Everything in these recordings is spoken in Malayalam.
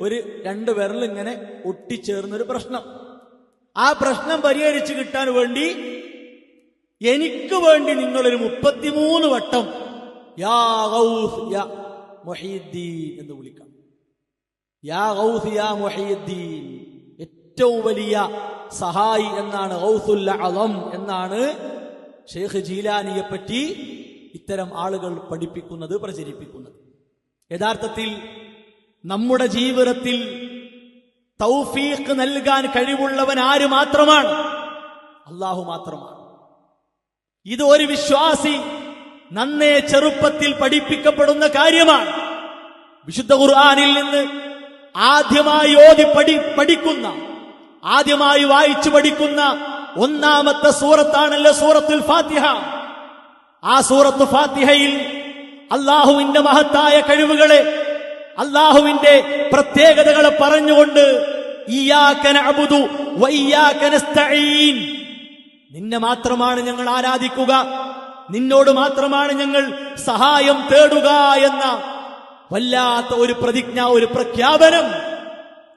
ഒരു രണ്ട് വിരൽ വിരലിങ്ങനെ ഒട്ടിച്ചേർന്നൊരു പ്രശ്നം. ആ പ്രശ്നം പരിഹരിച്ചു കിട്ടാൻ വേണ്ടി എനിക്ക് വേണ്ടി നിങ്ങളൊരു മുപ്പത്തിമൂന്ന് വട്ടം യാ യാ എന്ന് വിളിക്കാം. യാ യാ ഏറ്റവും വലിയ സഹായി എന്നാണ് അലം എന്നാണ് ഷെയ്ഖ് ജീലാനിയെ പറ്റി ഇത്തരം ആളുകൾ പഠിപ്പിക്കുന്നത് പ്രചരിപ്പിക്കുന്നത്. യഥാർത്ഥത്തിൽ നമ്മുടെ ജീവിതത്തിൽ തൗഫീഖ് നൽകാൻ കഴിവുള്ളവൻ ആര് മാത്രമാണ്? അള്ളാഹു മാത്രമാണ്. ഇത് ഒരു വിശ്വാസി നന്നേ ചെറുപ്പത്തിൽ പഠിപ്പിക്കപ്പെടുന്ന കാര്യമാണ്. വിശുദ്ധ ഖുർആാനിൽ നിന്ന് ആദ്യമായി ഓതി പഠി പഠിക്കുന്ന ആദ്യമായി വായിച്ചു പഠിക്കുന്ന ഒന്നാമത്തെ സൂറത്താണല്ലോ സൂറത്തുൽ ഫാത്തിഹ. ആ സൂറത്ത് ഫാത്തിഹയിൽ അള്ളാഹുവിന്റെ മഹത്തായ കഴിവുകളെ അള്ളാഹുവിന്റെ പ്രത്യേകതകളെ പറഞ്ഞുകൊണ്ട് നിന്നെ മാത്രമാണ് ഞങ്ങൾ ആരാധിക്കുക. നിന്നോട് മാത്രമാണ് ഞങ്ങൾ സഹായം തേടുക എന്ന വല്ലാത്ത ഒരു പ്രതിജ്ഞ ഒരു പ്രഖ്യാപനം.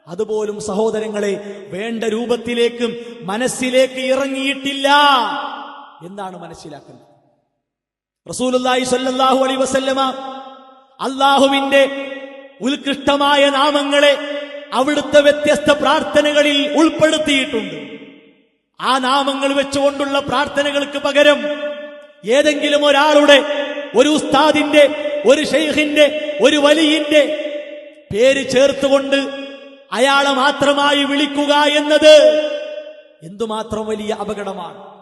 അതുപോലും സഹോദരങ്ങളെ വേണ്ട രൂപത്തിലേക്കും മനസ്സിലേക്ക് ഇറങ്ങിയിട്ടില്ല എന്നാണ് മനസ്സിലാക്കുന്നത്. റസൂലുള്ളാഹി സല്ലാഹു അലൈ വസല്ലമ അള്ളാഹുവിന്റെ ഉത്കൃഷ്ടമായ നാമങ്ങളെ അവിടുത്തെ വ്യത്യസ്ത പ്രാർത്ഥനകളിൽ ഉൾപ്പെടുത്തിയിട്ടുണ്ട്. ആ നാമങ്ങൾ വെച്ചുകൊണ്ടുള്ള പ്രാർത്ഥനകൾക്ക് പകരം ഏതെങ്കിലും ഒരാളുടെ ഒരു ഉസ്താദിന്റെ ഒരു ഷെയ്ഖിന്റെ ഒരു വലിയിന്റെ പേര് ചേർത്തുകൊണ്ട് അയാളെ മാത്രമായി വിളിക്കുക എന്നത് എന്തുമാത്രം വലിയ അപകടമാണ്.